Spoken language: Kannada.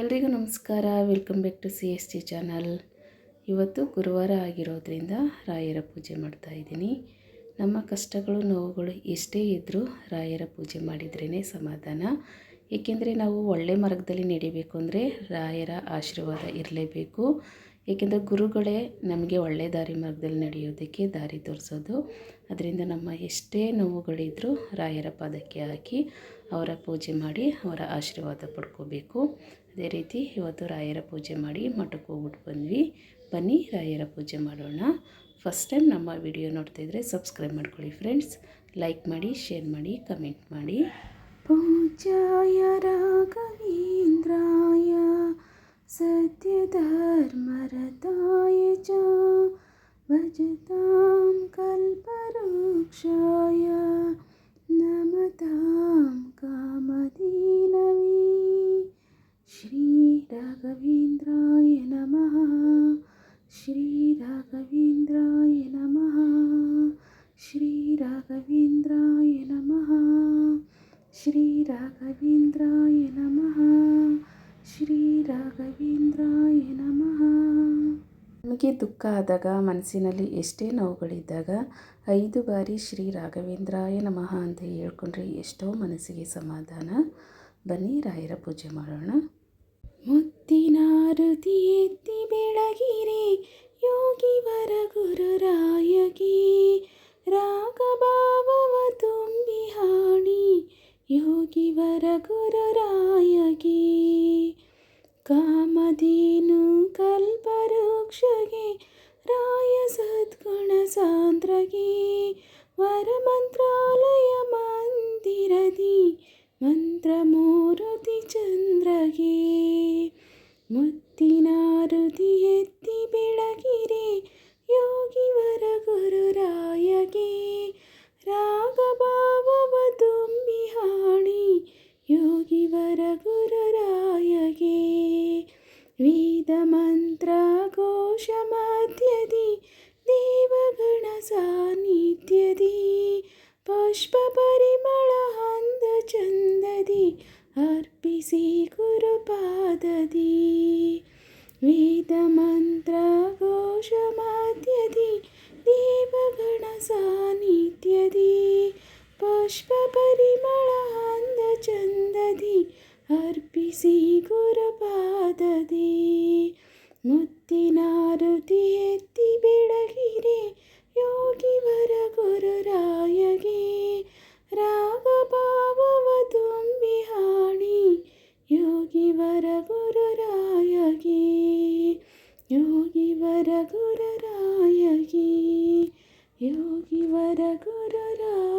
ಎಲ್ರಿಗೂ ನಮಸ್ಕಾರ. Welcome back to C S T channel ಇವತ್ತು ಗುರುವಾರ ಆಗಿರೋದ್ರಿಂದ ರಾಯರ ಪೂಜೆ ಮಾಡ್ತಾ ಇದ್ದೀನಿ. ನಮ್ಮ ಕಷ್ಟಗಳು, ನೋವುಗಳು ಎಷ್ಟೇ ಇದ್ದರೂ ರಾಯರ ಪೂಜೆ ಮಾಡಿದ್ರೇ ಸಮಾಧಾನ. ಏಕೆಂದರೆ ನಾವು ಒಳ್ಳೆ ಮಾರ್ಗದಲ್ಲಿ ನಡಿಬೇಕು ಅಂದರೆ ರಾಯರ ಆಶೀರ್ವಾದ ಇರಲೇಬೇಕು. ಏಕೆಂದರೆ ಗುರುಗಳೇ ನಮಗೆ ಒಳ್ಳೆ ದಾರಿ ಮಾರ್ಗದಲ್ಲಿ ನಡೆಯೋದಕ್ಕೆ ದಾರಿ ತೋರಿಸೋದು. ಅದರಿಂದ ನಮ್ಮ ಎಷ್ಟೇ ನೋವುಗಳಿದ್ದರೂ ರಾಯರ ಪಾದಕ್ಕೆ ಹಾಕಿ ಅವರ ಪೂಜೆ ಮಾಡಿ ಅವರ ಆಶೀರ್ವಾದ ಪಡ್ಕೋಬೇಕು. ಅದೇ ರೀತಿ ಇವತ್ತು ರಾಯರ ಪೂಜೆ ಮಾಡಿ ಮಠಕ್ಕೆ ಹೋಗ್ಬಿಟ್ಟು ಬಂದ್ವಿ ಬನ್ನಿ ರಾಯರ ಪೂಜೆ ಮಾಡೋಣ ಫಸ್ಟ್ ಟೈಮ್ ನಮ್ಮ ವಿಡಿಯೋ ನೋಡ್ತಾಯಿದ್ರೆ ಸಬ್ಸ್ಕ್ರೈಬ್ ಮಾಡ್ಕೊಳ್ಳಿ ಫ್ರೆಂಡ್ಸ್ ಲೈಕ್ ಮಾಡಿ ಶೇರ್ ಮಾಡಿ ಕಮೆಂಟ್ ಮಾಡಿ ಪೂಜಾಯ ರಾಘವೇಂದ್ರಾಯ सत्यधर्मरताय च भजतां कल्पवृक्षाय ಶ್ರೀರಾಘವೇಂದ್ರಾಯ ನಮಃ. ಶ್ರೀರಾಘವೇಂದ್ರಾಯ ನಮಃ. ಶ್ರೀರಾಘವೇಂದ್ರಾಯ ನಮಃ. ಶ್ರೀರಾಘವೇಂದ್ರಾಯ ನಮಃ. ಶ್ರೀರಾಘವೇಂದ್ರಾಯ ನಮಃ. ನಮಗೆ ದುಃಖ ಆದಾಗ, ಮನಸ್ಸಿನಲ್ಲಿ ಎಷ್ಟೇ ನೋವುಗಳಿದ್ದಾಗ, ಐದು ಬಾರಿ ಶ್ರೀ ರಾಘವೇಂದ್ರಾಯ ನಮಃ ಅಂತ ಹೇಳ್ಕೊಂಡ್ರೆ ಎಷ್ಟೋ ಮನಸ್ಸಿಗೆ ಸಮಾಧಾನ. ಬನ್ನಿ ರಾಯರ ಪೂಜೆ ಮಾಡೋಣ. ಮುತ್ತಿನ ರುತಿ ಎತ್ತಿ ಬೆಳಗಿರಿ ಯೋಗಿ ವರ ಗುರುರಾಯಗಿ ರಾಗಭಾವವ ತುಂಬಿ ಹಾಡಿ ಯೋಗಿ ವರ ಗುರುರಾಯಗಿ ಕಾಮಧೇನು ಕಲ್ಪವೃಕ್ಷಗೆ ರಾಯ ಸದ್ಗುಣ ಸಾಂದ್ರಗೆ ವರಮಂತ್ರಾಲಯ ಮಂದಿರದಿ ಮಂತ್ರಮೂರುತಿ ಚಂದ್ರಗೆ ಮುತ್ತಿನ ರುದಿ ಎತ್ತಿ ಬೆಳಗಿರೆ ಯೋಗಿ ವರ ಗುರುರಾಯಗೆ ರಾಗಭಾವವ ತುಂಬಿ ಹಾಡಿ ಯೋಗಿ ವರ ಗುರುರಾಯಗೆ ವೇದ ಮಂತ್ರ ಘೋಷ ಮಧ್ಯದಿ ದೇವಗಣ ಸಾನ್ನಿಧ್ಯದಿ ಪುಷ್ಪ ಪರಿಮಳ ಹಂದ ಚಂದದಿ ಅರ್ಪಿಸಿ सीगुरुपादति वेदमन्त्रघोषमाद्यदि दीपगणसा नित्यदि पुष्परिमलाचन्दति अर्पि सीगुरुपादति मुक्तिनारुते योगिवरगुररायहि योगिवरगुरराय